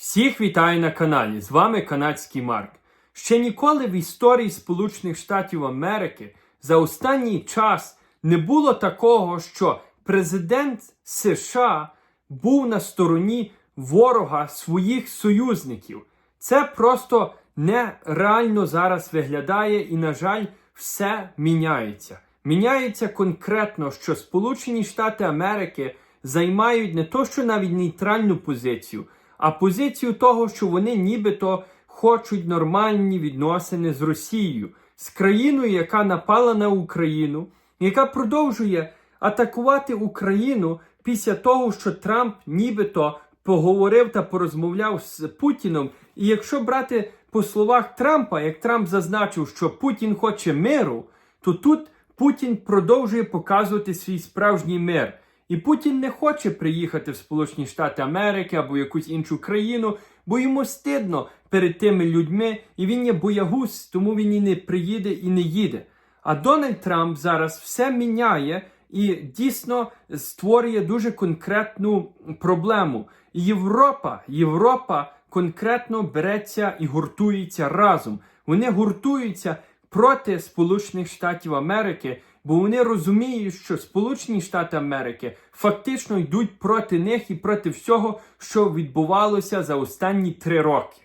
Всіх вітаю на каналі. З вами канадський Марк. Ще ніколи в історії Сполучених Штатів Америки за останній час не було такого, що президент США був на стороні ворога своїх союзників. Це просто нереально зараз виглядає, і, на жаль, все міняється. Міняється конкретно, що Сполучені Штати Америки займають не то, що навіть нейтральну позицію, а позицію того, що вони нібито хочуть нормальні відносини з Росією, з країною, яка напала на Україну, яка продовжує атакувати Україну після того, що Трамп нібито поговорив та порозмовляв з Путіном. І якщо брати по словах Трампа, як Трамп зазначив, що Путін хоче миру, то тут Путін продовжує показувати свій справжній мир. І Путін не хоче приїхати в Сполучені Штати Америки або якусь іншу країну, бо йому стидно перед тими людьми, і він є боягуз, тому він і не приїде і не їде. А Дональд Трамп зараз все міняє і дійсно створює дуже конкретну проблему. Європа, Європа конкретно береться і гуртується разом. Вони гуртуються проти Сполучених Штатів Америки, бо вони розуміють, що Сполучені Штати Америки фактично йдуть проти них і проти всього, що відбувалося за останні три роки.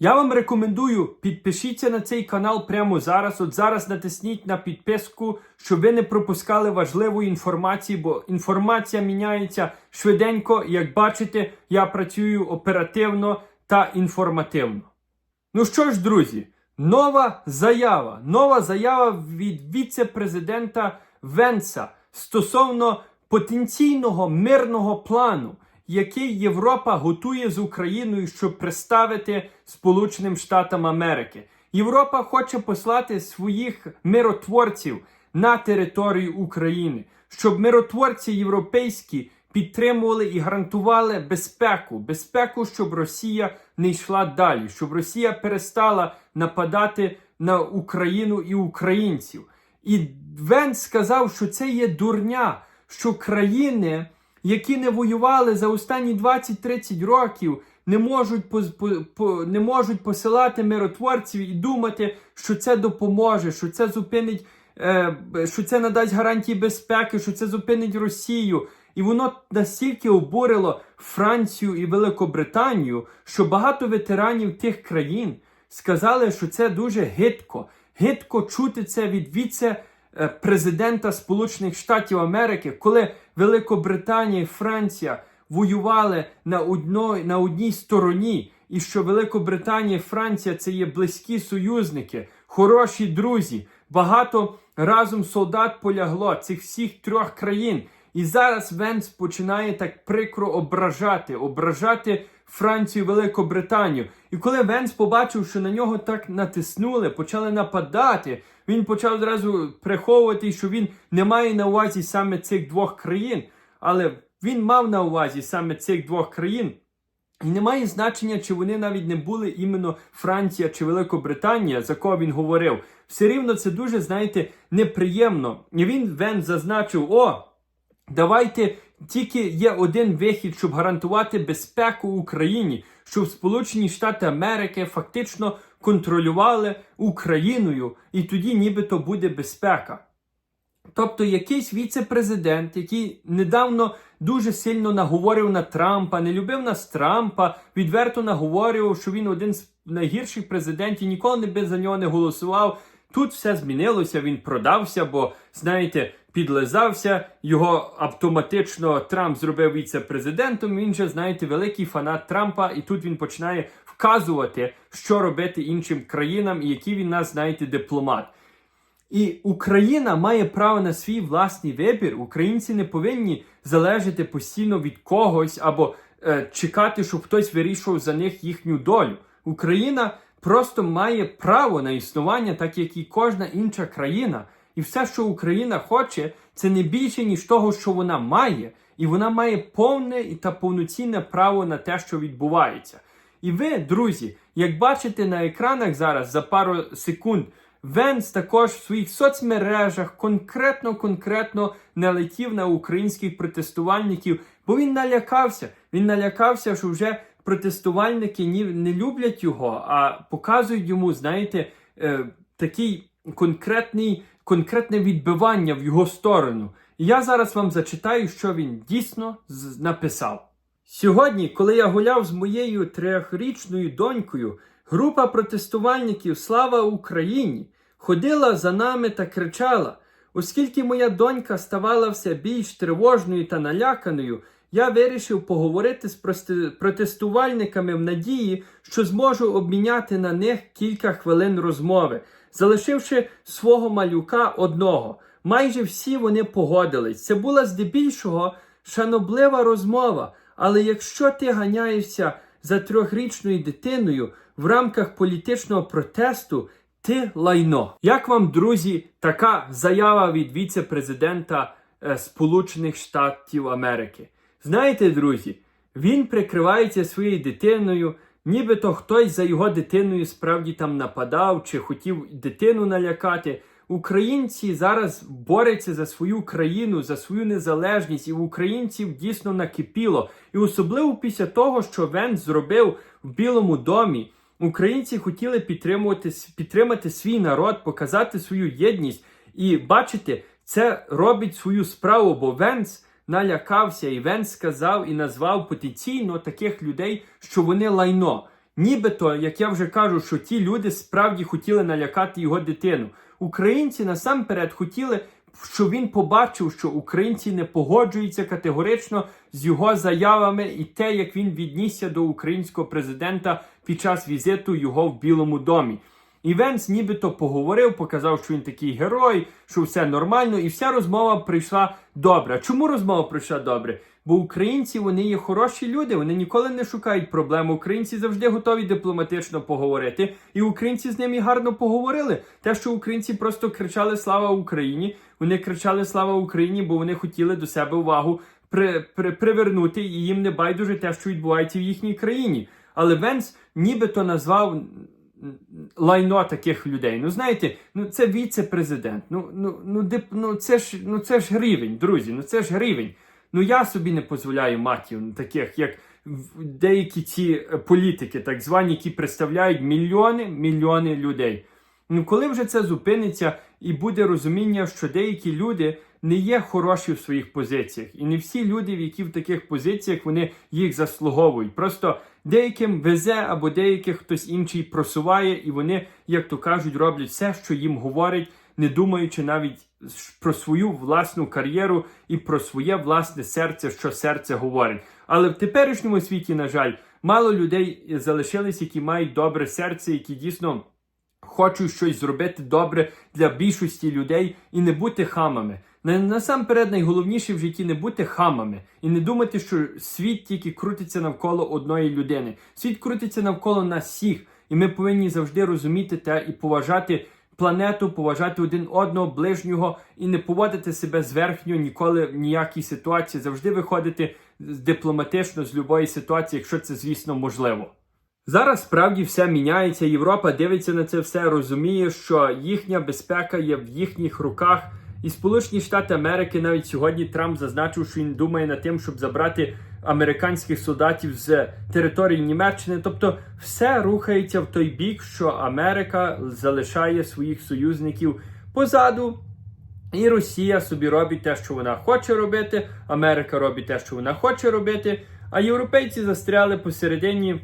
Я вам рекомендую підпишіться на цей канал прямо зараз. От зараз натисніть на підписку, щоб ви не пропускали важливої інформації, бо інформація міняється швиденько. Як бачите, я працюю оперативно та інформативно. Ну що ж, друзі, нова заява. Нова заява від віце-президента Венса стосовно потенційного мирного плану, який Європа готує з Україною, щоб представити Сполученим Штатам Америки. Європа хоче послати своїх миротворців на територію України, щоб миротворці європейські підтримували і гарантували безпеку, безпеку, щоб Росія не йшла далі, щоб Росія перестала нападати на Україну і українців. І Венс сказав, що це є дурня, що країни, які не воювали за останні 20-30 років, не можуть по, по- не можуть посилати миротворців і думати, що це допоможе, що це зупинить, е, що це надасть гарантії безпеки, що це зупинить Росію. І воно настільки обурило Францію і Великобританію, що багато ветеранів тих країн сказали, що це дуже гидко. Гидко чути це від віце-президента Сполучених Штатів Америки, коли Великобританія і Франція воювали на, одно, на одній стороні, і що Великобританія і Франція це є близькі союзники, хороші друзі. Багато разом солдат полягло цих всіх трьох країн. І зараз Венс починає так прикро ображати, ображати Францію, Великобританію. І коли Венс побачив, що на нього так натиснули, почали нападати, він почав зразу приховувати, що він не має на увазі саме цих двох країн, але він мав на увазі саме цих двох країн. І немає значення, чи вони навіть не були іменно Франція чи Великобританія, за кого він говорив. Все рівно це дуже, знаєте, неприємно. І він Вен зазначив: о, давайте тільки є один вихід, щоб гарантувати безпеку Україні, щоб Сполучені Штати Америки фактично контролювали Україною, і тоді нібито буде безпека. Тобто якийсь віце-президент, який недавно дуже сильно наговорив на Трампа, не любив нас Трампа, відверто наговорював, що він один з найгірших президентів, ніколи не би за нього не голосував. Тут все змінилося, він продався, бо, знаєте, підлизався, його автоматично Трамп зробив віце-президентом. Він же, знаєте, великий фанат Трампа, і тут він починає вказувати, що робити іншим країнам, і який він нас, знаєте, дипломат. І Україна має право на свій власний вибір. Українці не повинні залежати постійно від когось або е, чекати, щоб хтось вирішував за них їхню долю. Україна просто має право на існування, так як і кожна інша країна. І все, що Україна хоче, це не більше, ніж того, що вона має, і вона має повне та повноцінне право на те, що відбувається. І ви, друзі, як бачите на екранах зараз за пару секунд, Венс також в своїх соцмережах конкретно конкретно налетів на українських протестувальників, бо він налякався. Він налякався, що вже протестувальники не люблять його, а показують йому, знаєте, е, такий конкретний, конкретне відбивання в його сторону. І я зараз вам зачитаю, що він дійсно написав. Сьогодні, коли я гуляв з моєю трьохрічною донькою, група протестувальників Слава Україні ходила за нами та кричала. Оскільки моя донька ставала все більш тривожною та наляканою, я вирішив поговорити з протестувальниками в надії, що зможу обміняти на них кілька хвилин розмови, залишивши свого малюка одного. Майже всі вони погодились. Це була здебільшого шаноблива розмова. Але якщо ти ганяєшся за трьохрічною дитиною в рамках політичного протесту, ти лайно. Як вам, друзі, така заява від віце-президента е, Сполучених Штатів Америки? Знаєте, друзі, він прикривається своєю дитиною, нібито хтось за його дитиною справді там нападав чи хотів дитину налякати. Українці зараз борються за свою країну, за свою незалежність, і в українців дійсно накипіло. І особливо після того, що Венс зробив в Білому домі. Українці хотіли підтримувати підтримати свій народ, показати свою єдність. І бачите, це робить свою справу, бо Венс налякався, і Венс сказав і назвав потенційно таких людей, що вони лайно. Нібито, як я вже кажу, що ті люди справді хотіли налякати його дитину. Українці насамперед хотіли, щоб він побачив, що українці не погоджуються категорично з його заявами і те, як він віднісся до українського президента під час візиту його в Білому домі. І Венс нібито поговорив, показав, що він такий герой, що все нормально, і вся розмова прийшла добре. Чому розмова прийшла добре? Бо українці вони є хороші люди, вони ніколи не шукають проблем. Українці завжди готові дипломатично поговорити. І українці з ними гарно поговорили. Те, що українці просто кричали Слава Україні, вони кричали Слава Україні, бо вони хотіли до себе увагу при, при, привернути, і їм не байдуже те, що відбувається в їхній країні. Але Венс нібито назвав лайно таких людей. Ну знаєте, ну це віце-президент. Ну ну ну дип, ну це ж ну це ж гривень, друзі. Ну це ж гривень. Ну я собі не дозволяю матів таких, як деякі ці е, політики, так звані, які представляють мільйони мільйони людей. Ну коли вже це зупиниться і буде розуміння, що деякі люди не є хороші в своїх позиціях, і не всі люди, які в таких позиціях, вони їх заслуговують. Просто деяким везе або деяких хтось інший просуває, і вони, як то кажуть, роблять все, що їм говорять, не думаючи навіть про свою власну кар'єру і про своє власне серце, що серце говорить. Але в теперішньому світі, на жаль, мало людей залишились, які мають добре серце, які дійсно хочуть щось зробити добре для більшості людей і не бути хамами. На- Насамперед, найголовніше в житті не бути хамами і не думати, що світ тільки крутиться навколо одної людини. Світ крутиться навколо нас всіх, і ми повинні завжди розуміти те і поважати планету, поважати один одного, ближнього і не поводити себе зверхньо ніколи в ніякій ситуації. Завжди виходити дипломатично з любої ситуації, якщо це, звісно, можливо. Зараз справді все міняється. Європа дивиться на це все, розуміє, що їхня безпека є в їхніх руках. І Сполучені Штати Америки навіть сьогодні Трамп зазначив, що він думає над тим, щоб забрати американських солдатів з території Німеччини. Тобто, все рухається в той бік, що Америка залишає своїх союзників позаду. І Росія собі робить те, що вона хоче робити, Америка робить те, що вона хоче робити, а європейці застряли посередині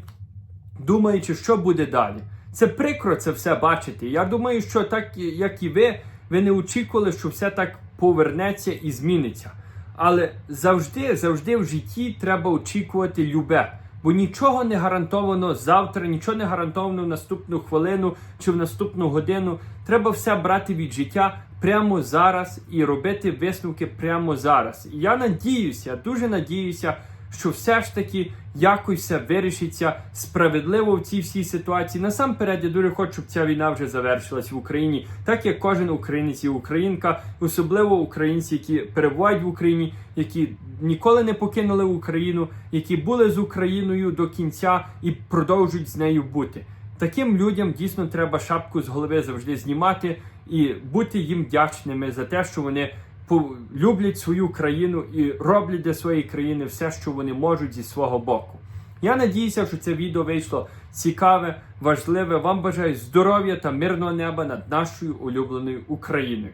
думаючи, що буде далі. Це прикро це все бачити. Я думаю, що так як і ви, ви не очікували, що все так повернеться і зміниться. Але завжди, завжди в житті треба очікувати любе. Бо нічого не гарантовано завтра, нічого не гарантовано в наступну хвилину чи в наступну годину. Треба все брати від життя прямо зараз і робити висновки прямо зараз. І я надіюся, дуже надіюся, що все ж таки якось вирішиться справедливо в цій всій ситуації. Насамперед, я дуже хочу, щоб ця війна вже завершилась в Україні, так як кожен українець і українка, особливо українці, які перебувають в Україні, які ніколи не покинули Україну, які були з Україною до кінця і продовжують з нею бути. Таким людям дійсно треба шапку з голови завжди знімати і бути їм вдячними за те, що вони люблять свою країну і роблять для своєї країни все, що вони можуть зі свого боку. Я надіюся, що це відео вийшло цікаве, важливе. Вам бажаю здоров'я та мирного неба над нашою улюбленою Україною.